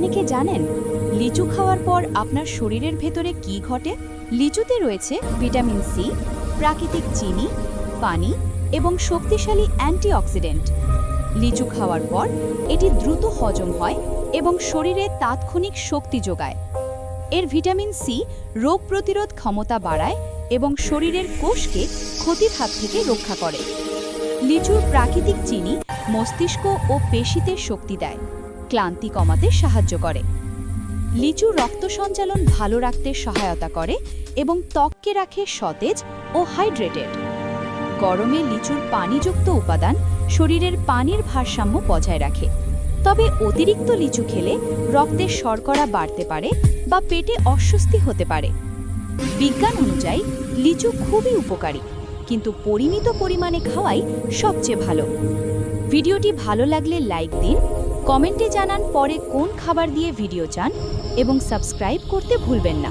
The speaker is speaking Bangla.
আপনি কি জানেন, লিচু খাওয়ার পর আপনার শরীরের ভেতরে কি ঘটে? লিচুতে রয়েছে ভিটামিন সি, প্রাকৃতিক চিনি, পানি এবং শক্তিশালী অ্যান্টিঅক্সিডেন্ট। লিচু খাওয়ার পর এটি দ্রুত হজম হয় এবং শরীরে তাৎক্ষণিক শক্তি যোগায়। এর ভিটামিন সি রোগ প্রতিরোধ ক্ষমতা বাড়ায় এবং শরীরের কোষকে ক্ষতির হাত থেকে রক্ষা করে। লিচুর প্রাকৃতিক চিনি মস্তিষ্ক ও পেশিতে শক্তি দেয়। ক্লান্তি কমাতে সাহায্য করে। লিচু রক্ত সঞ্চালন ভালো রাখতে সহায়তা করে এবং ত্বককে রাখে সতেজ ও হাইড্রেটেড। গরমে লিচুর পানিযুক্ত উপাদান শরীরের পানির ভারসাম্য বজায় রাখে। তবে অতিরিক্ত লিচু খেলে রক্তে শর্করা বাড়তে পারে বা পেটে অস্বস্তি হতে পারে। বিজ্ঞান অনুযায়ী লিচু খুবই উপকারী, কিন্তু পরিমিত পরিমাণে খাওয়াই সবচেয়ে ভালো। ভিডিওটি ভালো লাগলে লাইক দিন কমেন্টে জানান পরে কোন খাবার দিয়ে ভিডিও চান এবং সাবস্ক্রাইব করতে ভুলবেন না।